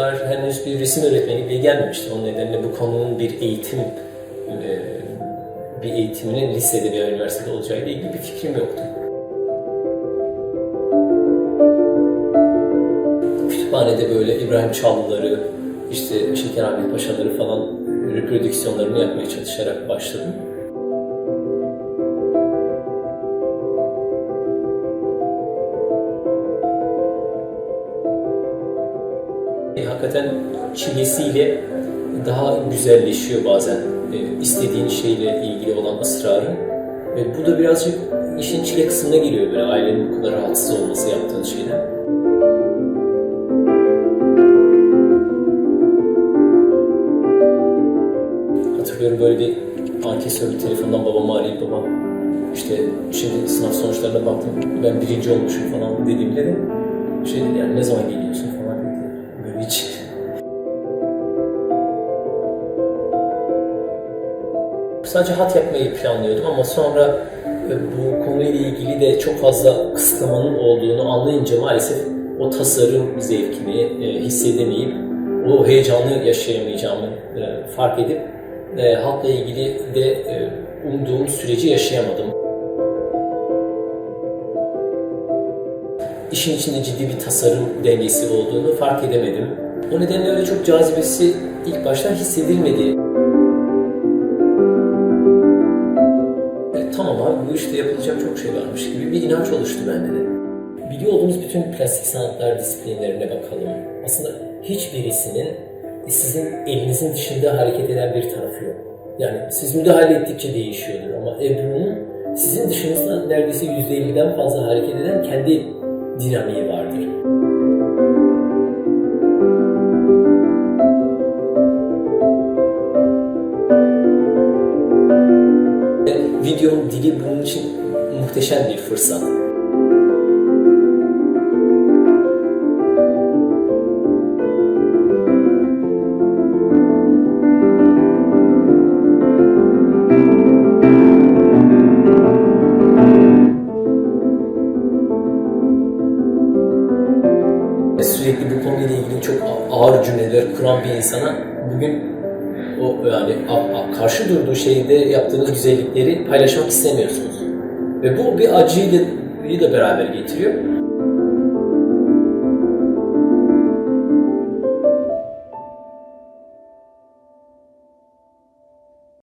kadar henüz bir resim öğretmenliği gelmemişti. Onun nedenle bu konunun bir eğitim e, bir eğitiminin lisede veya üniversitede olacağıyla ilgili bir fikrim yoktu. Kütüphanede böyle İbrahim Çallıları, işte Şeker Ahmet Paşaları falan reprodüksiyonlarını yapmaya çalışarak başladım. E, hakikaten çilesiyle daha güzelleşiyor bazen e, istediğin şeyle ilgili olan ısrarın. Ve bu da birazcık işin çile kısmına giriyor böyle ailenin bu kadar rahatsız olması yaptığın şeyden. Hatırlıyorum böyle bir ankesör bir telefondan babamı arayıp babam işte şimdi sınav sonuçlarına baktım ben birinci olmuşum falan dediğimde de şey dedi yani ne zaman geliyorsun Sadece hat yapmayı planlıyordum ama sonra e, bu konuyla ilgili de çok fazla kısıtlamanın olduğunu anlayınca maalesef o tasarım zevkini e, hissedemeyip o heyecanı yaşayamayacağımı e, fark edip hatla ilgili de umduğum süreci yaşayamadım. İşin içinde ciddi bir tasarım dengesi olduğunu fark edemedim. O nedenle öyle çok cazibesi ilk başta hissedilmedi. Tamam abi bu işte yapılacak çok şey varmış gibi bir inanç oluştu bende de. Biliyor olduğumuz bütün plastik sanatlar disiplinlerine bakalım. Aslında hiçbirisinin sizin elinizin dışında hareket eden bir tarafı yok. Yani siz müdahale ettikçe değişiyordur ama Ebru'nun sizin dışınızda neredeyse %50'den fazla hareket eden kendi dinamiği vardır. Videonun dili bunun için muhteşem bir fırsat. sürekli bu konuyla ilgili çok ağır cümleler kuran bir insana bugün o yani karşı durduğu şeyde yaptığınız güzellikleri paylaşmak istemiyorsunuz. Ve bu bir acıyı da beraber getiriyor.